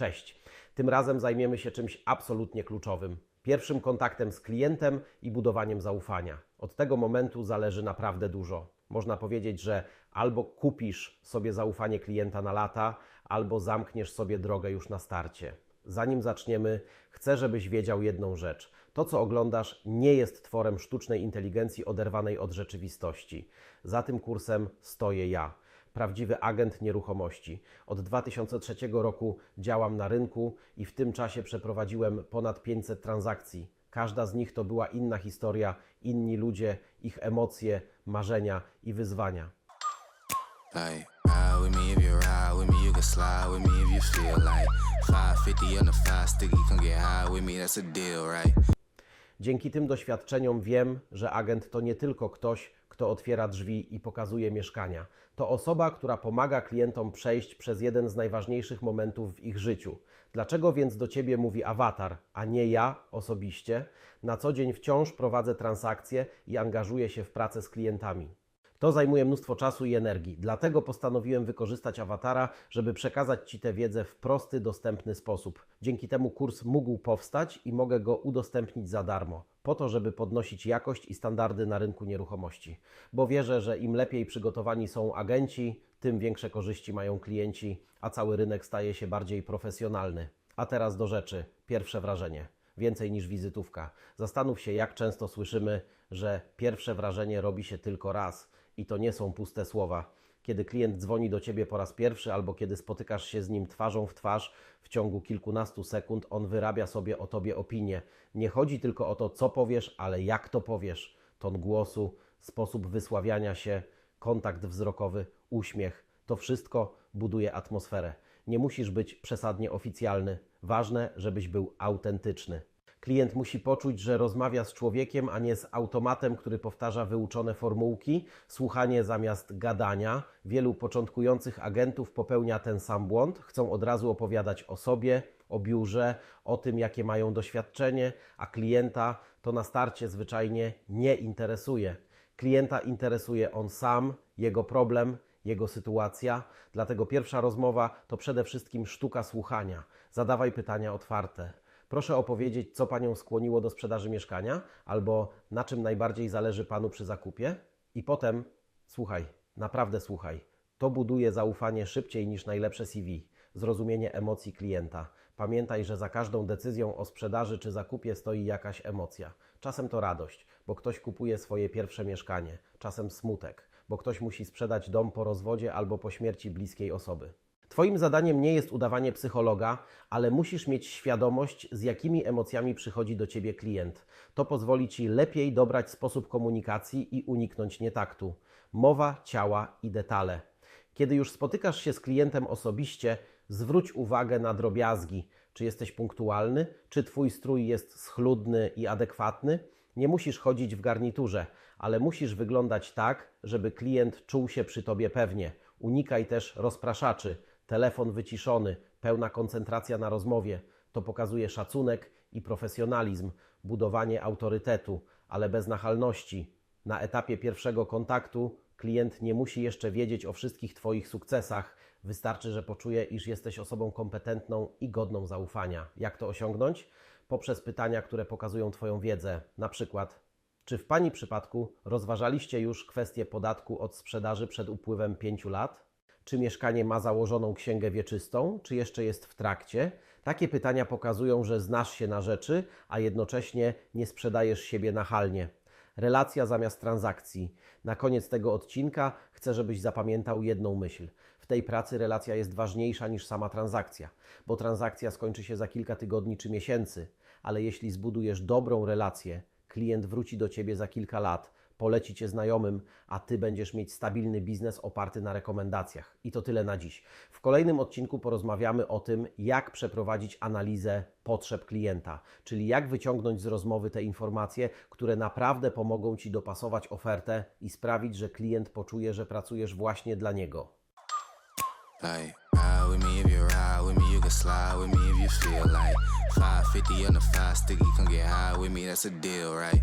Cześć. Tym razem zajmiemy się czymś absolutnie kluczowym. Pierwszym kontaktem z klientem i budowaniem zaufania. Od tego momentu zależy naprawdę dużo. Można powiedzieć, że albo kupisz sobie zaufanie klienta na lata, albo zamkniesz sobie drogę już na starcie. Zanim zaczniemy, chcę, żebyś wiedział jedną rzecz. To, co oglądasz, nie jest tworem sztucznej inteligencji oderwanej od rzeczywistości. Za tym kursem stoję ja prawdziwy agent nieruchomości. Od 2003 roku działam na rynku i w tym czasie przeprowadziłem ponad 500 transakcji. Każda z nich to była inna historia, inni ludzie, ich emocje, marzenia i wyzwania. Like, ride with me if you ride with me, you can slide with me if you feel like 550 on the five sticky, come get high with me, that's a deal, right? Dzięki tym doświadczeniom wiem, że agent to nie tylko ktoś, kto otwiera drzwi i pokazuje mieszkania. To osoba, która pomaga klientom przejść przez jeden z najważniejszych momentów w ich życiu. Dlaczego więc do ciebie mówi awatar, a nie ja osobiście? Na co dzień wciąż prowadzę transakcje i angażuję się w pracę z klientami. To zajmuje mnóstwo czasu i energii, dlatego postanowiłem wykorzystać awatara, żeby przekazać Ci tę wiedzę w prosty, dostępny sposób. Dzięki temu kurs mógł powstać i mogę go udostępnić za darmo, po to, żeby podnosić jakość i standardy na rynku nieruchomości. Bo wierzę, że im lepiej przygotowani są agenci, tym większe korzyści mają klienci, a cały rynek staje się bardziej profesjonalny. A teraz do rzeczy. Pierwsze wrażenie więcej niż wizytówka. Zastanów się, jak często słyszymy, że pierwsze wrażenie robi się tylko raz i to nie są puste słowa. Kiedy klient dzwoni do ciebie po raz pierwszy, albo kiedy spotykasz się z nim twarzą w twarz, w ciągu kilkunastu sekund on wyrabia sobie o tobie opinię. Nie chodzi tylko o to, co powiesz, ale jak to powiesz. Ton głosu, sposób wysławiania się, kontakt wzrokowy, uśmiech to wszystko buduje atmosferę. Nie musisz być przesadnie oficjalny. Ważne, żebyś był autentyczny. Klient musi poczuć, że rozmawia z człowiekiem, a nie z automatem, który powtarza wyuczone formułki. Słuchanie zamiast gadania. Wielu początkujących agentów popełnia ten sam błąd. Chcą od razu opowiadać o sobie, o biurze, o tym, jakie mają doświadczenie, a klienta to na starcie zwyczajnie nie interesuje. Klienta interesuje on sam, jego problem, jego sytuacja. Dlatego pierwsza rozmowa to przede wszystkim sztuka słuchania. Zadawaj pytania otwarte. Proszę opowiedzieć, co Panią skłoniło do sprzedaży mieszkania, albo na czym najbardziej zależy Panu przy zakupie. I potem słuchaj, naprawdę słuchaj. To buduje zaufanie szybciej niż najlepsze CV, zrozumienie emocji klienta. Pamiętaj, że za każdą decyzją o sprzedaży czy zakupie stoi jakaś emocja. Czasem to radość, bo ktoś kupuje swoje pierwsze mieszkanie, czasem smutek, bo ktoś musi sprzedać dom po rozwodzie albo po śmierci bliskiej osoby. Twoim zadaniem nie jest udawanie psychologa, ale musisz mieć świadomość, z jakimi emocjami przychodzi do ciebie klient. To pozwoli ci lepiej dobrać sposób komunikacji i uniknąć nietaktu. Mowa, ciała i detale. Kiedy już spotykasz się z klientem osobiście, zwróć uwagę na drobiazgi. Czy jesteś punktualny? Czy twój strój jest schludny i adekwatny? Nie musisz chodzić w garniturze, ale musisz wyglądać tak, żeby klient czuł się przy tobie pewnie. Unikaj też rozpraszaczy telefon wyciszony, pełna koncentracja na rozmowie. To pokazuje szacunek i profesjonalizm, budowanie autorytetu, ale bez nachalności. Na etapie pierwszego kontaktu klient nie musi jeszcze wiedzieć o wszystkich Twoich sukcesach. Wystarczy, że poczuje, iż jesteś osobą kompetentną i godną zaufania. Jak to osiągnąć? Poprzez pytania, które pokazują Twoją wiedzę. Na przykład, czy w Pani przypadku rozważaliście już kwestię podatku od sprzedaży przed upływem 5 lat? Czy mieszkanie ma założoną księgę wieczystą, czy jeszcze jest w trakcie? Takie pytania pokazują, że znasz się na rzeczy, a jednocześnie nie sprzedajesz siebie nachalnie. Relacja zamiast transakcji. Na koniec tego odcinka chcę, żebyś zapamiętał jedną myśl. W tej pracy relacja jest ważniejsza niż sama transakcja, bo transakcja skończy się za kilka tygodni czy miesięcy, ale jeśli zbudujesz dobrą relację, klient wróci do ciebie za kilka lat poleci Cię znajomym, a Ty będziesz mieć stabilny biznes oparty na rekomendacjach. I to tyle na dziś. W kolejnym odcinku porozmawiamy o tym, jak przeprowadzić analizę potrzeb klienta, czyli jak wyciągnąć z rozmowy te informacje, które naprawdę pomogą Ci dopasować ofertę i sprawić, że klient poczuje, że pracujesz właśnie dla niego. Ride with me if you ride with me, you can slide with me if you feel like 550 on the five sticky, come get high with me, that's a deal, right?